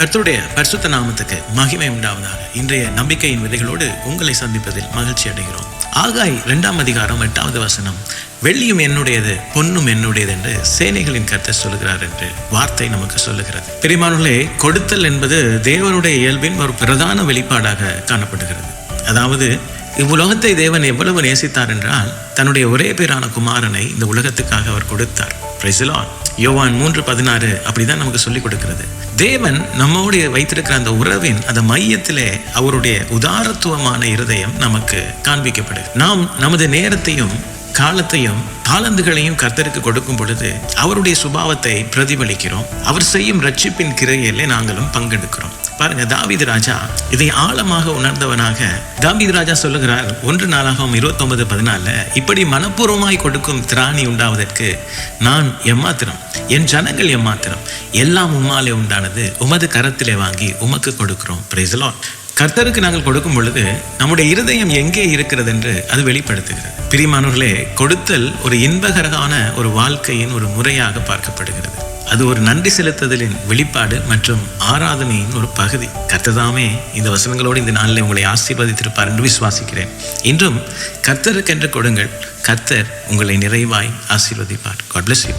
கர்த்தருடைய பரிசுத்த நாமத்துக்கு மகிமை உண்டாவதாக. இன்றைய நம்பிக்கையின் விதைகளோடு உங்களை சந்திப்பதில் மகிழ்ச்சி அடைகிறோம். ஆகாய் இரண்டாம் அதிகாரம் எட்டாவது வசனம் வெள்ளியும் என்னுடையது பொன்னும் என்னுடையது என்று சேனைகளின் கர்த்தர் சொல்லுகிறார் என்று வார்த்தை நமக்கு சொல்லுகிறது. பெரியமானே கொடுத்தல் என்பது தேவனுடைய இயல்பின் ஒரு பிரதான வெளிப்பாடாக காணப்படுகிறது. அதாவது இவ்வுலகத்தை தேவன் எவ்வளவு நேசித்தார் என்றால் தன்னுடைய ஒரே பேரான குமாரனை இந்த உலகத்துக்காக அவர் கொடுத்தார். Praise. யோவான் மூன்று பதினாறு அப்படிதான் நமக்கு சொல்லிக் கொடுக்கிறது. தேவன் நம்மோடைய வைத்திருக்கிற அந்த உறவின் அந்த மையத்திலே அவருடைய உதாரத்துவமான இருதயம் நமக்கு காண்பிக்கப்படுது நாம் நமது நேரத்தையும் காலத்தையும் தாளந்துகளையும் கர்த்தருக்கு கொடுக்கும் பொழுது அவருடைய சுபாவத்தை பிரதிபலிக்கிறோம். அவர் செய்யும் ரட்சிப்பின் கிரையிலே நாங்களும் பங்கெடுக்கிறோம். பாருங்க தாவீது ராஜா இதை ஆழமாக உணர்ந்தவனாக தாவீது ராஜா சொல்லுகிறார் ஒன்று நாளாகவும் இருபத்தொன்பது பதினால இப்படி மனப்பூர்வமாய் கொடுக்கும் திராணி உண்டாவதற்கு நான் எம்மாத்திரம் என் ஜனங்கள் எம்மாத்திரம் எல்லாம் உம்மாலே உண்டானது உமது கரத்திலே வாங்கி உமக்கு கொடுக்கிறோம். பிரைசலான் கர்த்தருக்கு நாங்கள் கொடுக்கும் பொழுது நம்முடைய இருதயம் எங்கே இருக்கிறது என்று அது வெளிப்படுத்துகிறது. பிரிமானவர்களே கொடுத்தல் ஒரு இன்பகரமான ஒரு வாழ்க்கையின் ஒரு முறையாக பார்க்கப்படுகிறது. அது ஒரு நன்றி செலுத்துதலின் வெளிப்பாடு மற்றும் ஆராதனையின் ஒரு பகுதி. கர்த்ததாமே இந்த வசனங்களோடு இந்த நாளில் உங்களை ஆசீர்வதித்திருப்பார் என்று விசுவாசிக்கிறேன். இன்றும் கர்த்தருக்கென்று கொடுங்கள். கர்த்தர் உங்களை நிறைவாய் ஆசீர்வதிப்பார். God bless you